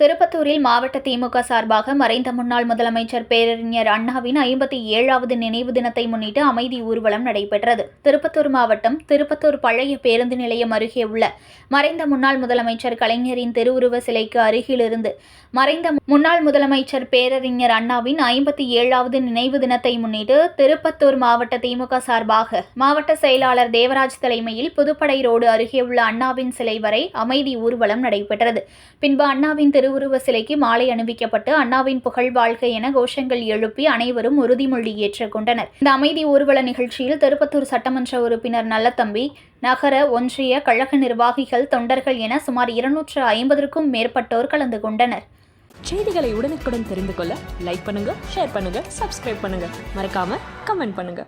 திருப்பத்தூரில் மாவட்ட திமுக சார்பாக மறைந்த முன்னாள் முதலமைச்சர் பேரறிஞர் அண்ணாவின் ஐம்பத்தி ஏழாவது நினைவு தினத்தை முன்னிட்டு அமைதி ஊர்வலம் நடைபெற்றது. திருப்பத்தூர் மாவட்டம் திருப்பத்தூர் பழைய பேருந்து நிலையம் அருகே உள்ள மறைந்த முன்னாள் முதலமைச்சர் கலைஞரின் திருவுருவ சிலைக்கு அருகிலிருந்து மறைந்த முன்னாள் முதலமைச்சர் பேரறிஞர் அண்ணாவின் ஐம்பத்தி ஏழாவது நினைவு தினத்தை முன்னிட்டு திருப்பத்தூர் மாவட்ட திமுக சார்பாக மாவட்ட செயலாளர் தேவராஜ் தலைமையில் புதுப்படை ரோடு அருகே உள்ள அண்ணாவின் சிலை வரை அமைதி ஊர்வலம் நடைபெற்றது. பின்பு அண்ணாவின் திருவுருவ சிலைக்கு மாலை அணிவிக்கப்பட்டு அண்ணாவின் புகழ் வாழ்க என கோஷங்கள் எழுப்பி அனைவரும் உறுதிமொழி ஏற்றுக்கொண்டனர். இந்த அமைதி ஊர்வல நிகழ்ச்சியில் திருப்பத்தூர் சட்டமன்ற உறுப்பினர் நல்லத்தம்பி நகர ஒன்றிய கழக நிர்வாகிகள் தொண்டர்கள் என சுமார் இருநூற்று ஐம்பதற்கும் மேற்பட்டோர் கலந்து கொண்டனர். செய்திகளை உடனுக்குடன் தெரிந்து கொள்ள லைக் பண்ணுங்க ஷேர் பண்ணுங்க சப்ஸ்கிரைப் பண்ணுங்க. மறக்காம கமெண்ட் பண்ணுங்க.